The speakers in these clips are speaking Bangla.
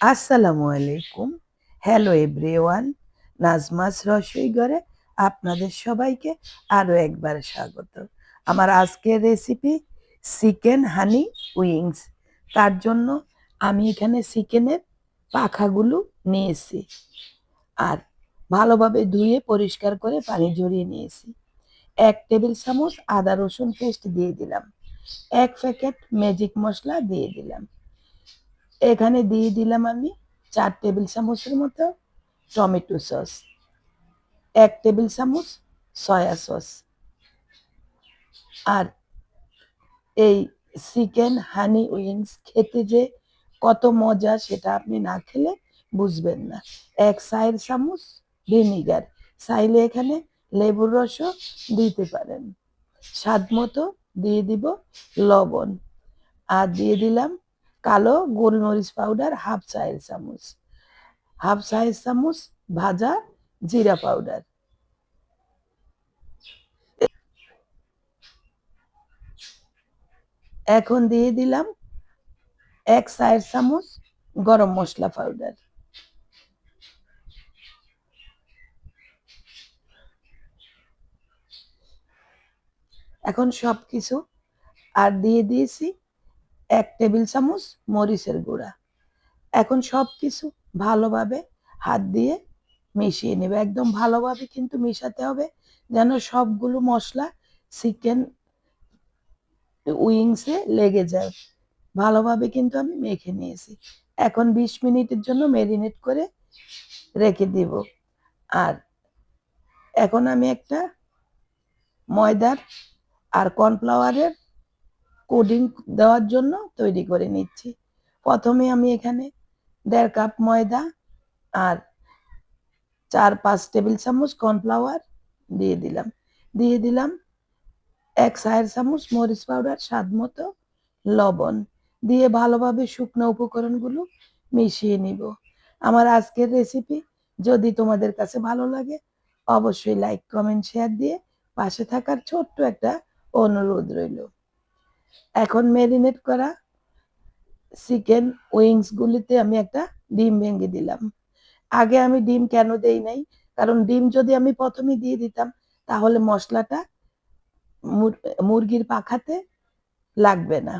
আসসালামু আলাইকুম। হ্যালো এভরিওয়ান নাজমাস রসই ঘরে আপনাদের সবাইকে আরও একবার স্বাগত। আমার আজকের রেসিপি চিকেন হানি উইংস তার জন্য আমি এখানে চিকেনের পাখাগুলো নিয়েছি আর ভালোভাবে ধুয়ে পরিষ্কার করে পানি ঝরিয়ে নিয়েছি। এক টেবিল চামচ আদা রসুন পেস্ট দিয়ে দিলাম। এক প্যাকেট ম্যাজিক মশলা দিয়ে দিলাম। এখানে দিয়ে দিলাম আমি চার টেবিল চামচের মতো টমেটো সস, এক টেবিল চামচ সয়া সস আর এই চিকেন হানি উইংস খেতে যে কত মজা সেটা আপনি না খেলে বুঝবেন না। এক চায়ের চামচ ভিনিগার, চাইলে এখানে লেবুর রসও দিতে পারেন। স্বাদ মতো দিয়ে দিব লবণ। আর দিয়ে দিলাম কালো গোলমরিচ পাউডার হাফ চায়ের চামচ। হাফ চায়ের চামচ ভাজা জিরা পাউডার এখন দিয়ে দিলাম এক চায়ের চামচ গরম মশলা পাউডার এখন সব কিছু আর দিয়ে দিয়েছি এক টেবিল চামচ মরিচের গুঁড়া। এখন সব কিছু ভালোভাবে হাত দিয়ে মিশিয়ে নেবে। একদম ভালোভাবে কিন্তু মিশাতে হবে, যেন সবগুলো মশলা চিকেন উইংসে লেগে যায়। ভালোভাবে কিন্তু আমি মেখে নিয়েছি। এখন বিশ মিনিটের জন্য মেরিনেট করে রেখে দিব। আর এখন আমি একটা ময়দার আর কর্নফ্লাওয়ারের কোডিং দেওয়ার জন্য তৈরি করে নিচ্ছি। প্রথমে আমি এখানে দেড় কাপ ময়দা আর চার পাঁচ টেবিল চামচ কর্নফ্লাওয়ার দিয়ে দিলাম। দিয়ে দিলাম এক চায়ের চামচ মরিচ পাউডার স্বাদ মতো লবণ। দিয়ে ভালোভাবে শুকনো উপকরণগুলো মিশিয়ে নিব। আমার আজকের রেসিপি যদি তোমাদের কাছে ভালো লাগে, অবশ্যই লাইক কমেন্ট শেয়ার দিয়ে পাশে থাকার ছোট্ট একটা অনুরোধ রইল। এখন ম্যারিনেট করা চিকেন উইংস গুলিতে আমি একটা ডিম ভেঙে দিলাম। আগে আমি ডিম কেন দেই নাই? কারণ ডিম যদি আমি প্রথমে দিয়ে দিতাম, তাহলে মশলাটা মুরগির পাখাতে লাগবে না।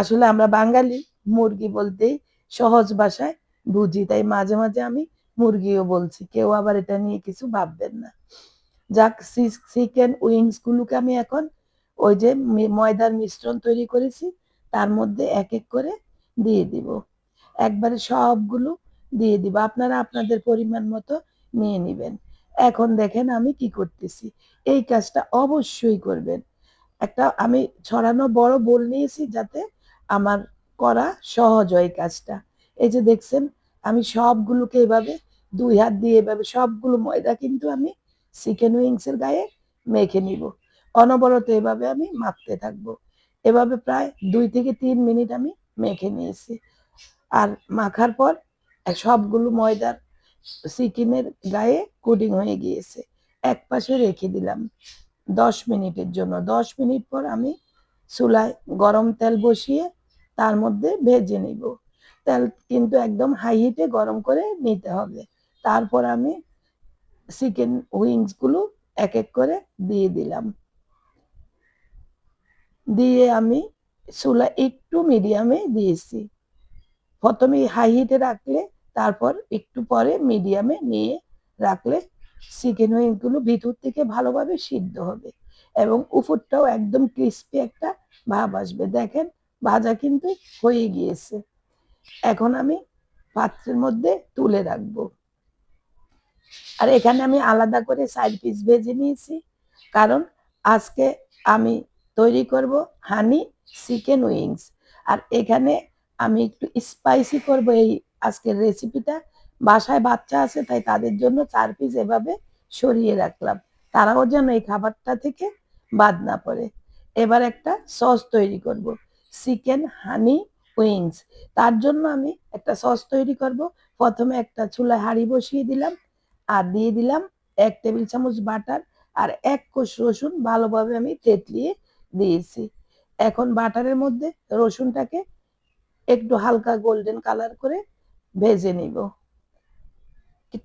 আসলে আমরা বাঙালি মুরগি বলতেই সহজ ভাষায় বুঝি, তাই মাঝে মাঝে আমি মুরগিও বলছি, কেউ আবার এটা নিয়ে কিছু ভাববেন না। যাক চিকেন উইংস গুলোকে আমি এখন ওই যে ময়দার মিশ্রণ তৈরি করেছি, তার মধ্যে এক এক করে দিয়ে দিব। একবারে সবগুলো দিয়ে দিব। আপনারা আপনাদের পরিমাণ মতো নিয়ে নেবেন। এখন দেখেন আমি কি করতেছি। এই কাজটা অবশ্যই করবেন। একটা, আমি ছড়ানো বড় বোল নিয়েছি যাতে আমার করা সহজ হয় কাজটা। এই যে দেখছেন, আমি সবগুলোকে এভাবে দুই হাত দিয়ে এভাবে সবগুলো ময়দা কিন্তু আমি চিকেন উইংসের গায়ে মেখে নিব। অনবরত এভাবে আমি মাখতে থাকব। এভাবে প্রায় দুই থেকে তিন মিনিট আমি মেখে নিয়েছি। আর মাখার পর সবগুলো ময়দার চিকেনের গায়ে কোটিং হয়ে গিয়েছে। এক পাশে রেখে দিলাম দশ মিনিটের জন্য। দশ মিনিট পর আমি চুলায় গরম তেল বসিয়ে তার মধ্যে ভেজে নিব। তেল কিন্তু একদম হাই হিটে গরম করে নিতে হবে। তারপর আমি চিকেন উইংসগুলো এক এক করে দিয়ে দিলাম। দিয়ে আমি চুলা একটু মিডিয়ামে দিয়েছি। প্রথমে হাই হিটে রাখলে, তারপর একটু পরে মিডিয়ামে নিয়ে রাখলে চিকেন উইংগুলো ভিতর থেকে ভালোভাবে সিদ্ধ হবে এবং উপরটাও একদম ক্রিস্পি একটা ভাব আসবে। দেখেন, ভাজা কিন্তু হয়ে গিয়েছে। এখন আমি পাত্রের মধ্যে তুলে রাখব। আর এখানে আমি আলাদা করে সাইড পিস ভেজে নিয়েছি। কারণ আজকে আমি তৈরি করব হানি চিকেন উইংস আর এখানে আমি একটু স্পাইসি করব এই আজকের রেসিপিটা বাসায় বাচ্চা আছে, তাই তাদের জন্য চার পিস এভাবে সরিয়ে রাখলাম। তারাও যেন এই খাবারটা থেকে বাদ না পড়ে। এবার একটা সস তৈরি করব। চিকেন হানি উইংস তার জন্য আমি একটা সস তৈরি করব। প্রথমে একটা চুলায় হাঁড়ি বসিয়ে দিলাম। আর দিয়ে দিলাম এক টেবিল চামচ বাটার আর এক কোষ রসুন ভালোভাবে আমি তেতলিয়ে দিয়েছি। এখন বাটারের মধ্যে রসুনটাকে একটু হালকা গোল্ডেন কালার করে ভেজে নিব।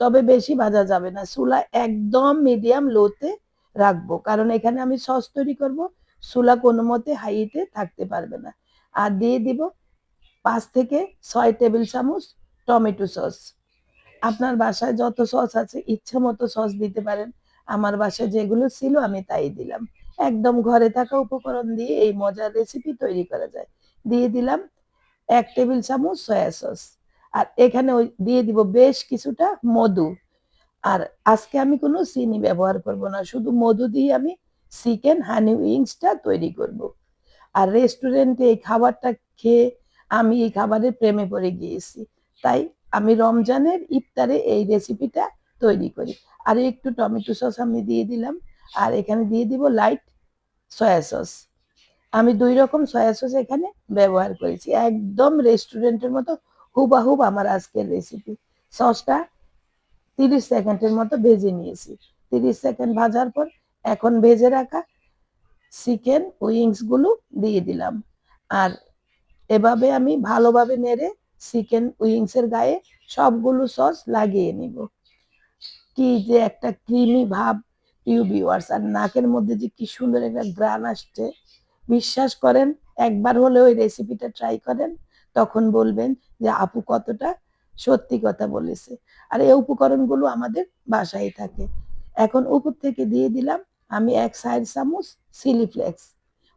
তবে বেশি ভাজা যাবে না, চুলা একদম মিডিয়াম লোতে রাখব। কারণ এখানে আমি সস তৈরি করব, চুলা কোনো মতে হাইতে থাকতে পারবে না। আর দিয়ে দিব পাঁচ থেকে ছয় টেবিল চামচ টমেটো সস আপনার বাসায় যত সস আছে, ইচ্ছে মতো সস দিতে পারেন। আমার বাসায় যেগুলো ছিল আমি তাই দিলাম। একদম ঘরে থাকা উপকরণ দিয়ে এই মজার রেসিপি তৈরি করা যায়। দিয়ে দিলাম এক টেবিল চামচ সয়া সস আর এখানে ওই দিয়ে দিব বেশ কিছুটা মধু। আর আজকে আমি কোনো চিনি ব্যবহার করব না, শুধু মধু দিয়ে আমি চিকেন হানি উইংসটা তৈরি করব। আর রেস্টুরেন্টে এই খাবারটা খেয়ে আমি এই খাবারের প্রেমে পড়ে গিয়েছি। তাই আমি রমজানের ইফতারে এই রেসিপিটা তৈরি করি। আর একটু টমেটো সস আমি দিয়ে দিলাম। আর এখানে দিয়ে দিব লাইট সয়া সস আমি দুই রকম সয়া সস এখানে ব্যবহার করেছি। একদম রেস্টুরেন্টের মতো হুবাহুব আমার আজকের রেসিপি সসটা তিরিশ সেকেন্ডের মতো ভেজে নিয়েছি। তিরিশ সেকেন্ড ভাজার পর এখন ভেজে রাখা চিকেন উইংসগুলো দিয়ে দিলাম। আর এভাবে আমি ভালোভাবে নেড়ে চিকেন উইংসের গায়ে সবগুলো সস লাগিয়ে নিব। কি যে একটা ক্রিমি ভাব প্রিয় ভিউয়ার্স আর নাকের মধ্যে যে কি সুন্দর একটা গ্রান আসছে, বিশ্বাস করেন, একবার হলে ওই রেসিপিটা ট্রাই করেন, তখন বলবেন যে আপু কতটা সত্যি কথা বলেছে। আর এই উপকরণগুলো আমাদের বাসায় থাকে। এখন উপর থেকে দিয়ে দিলাম আমি এক সাইড চামচ চিলি ফ্লেক্স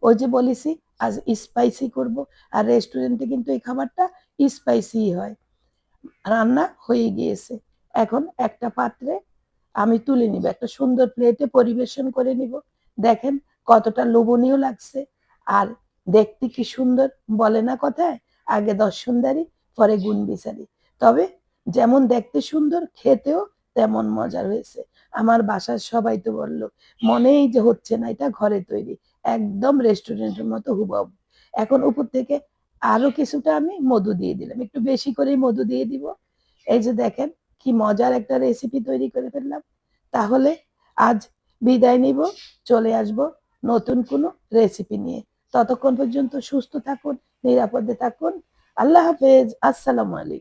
ওই যে বলেছি, আজ স্পাইসি করব, আর রেস্টুরেন্টে কিন্তু এই খাবারটা স্পাইসি হয়। রান্না হয়ে গিয়েছে। এখন একটা পাত্রে আমি তুলে নিব, একটা সুন্দর প্লেটে পরিবেশন করে নিব। দেখেন কতটা লোভনীয় লাগছে। আর দেখতে কি সুন্দর, বলে না কথায়, আগে দশ সুন্দরী পরে গুণ বিচারি। তবে যেমন দেখতে সুন্দর, খেতেও তেমন মজার হয়েছে আমার বাসার সবাই তো বলল, মনেই যে হচ্ছে না, এটা ঘরে তৈরি, একদম রেস্টুরেন্টের মতো হুবহু। এখন উপর থেকে আরও কিছুটা আমি মধু দিয়ে দিলাম, একটু বেশি করেই মধু দিয়ে দিব। এই যে দেখেন কি মজার একটা রেসিপি তৈরি করে ফেললাম। তাহলে আজ বিদায় নিব, চলে আসব নতুন কোনো রেসিপি নিয়ে। ততক্ষণ পর্যন্ত সুস্থ থাকুন, নিরাপদে থাকুন। আল্লাহ হাফেজ, আসসালামু আলাইকুম।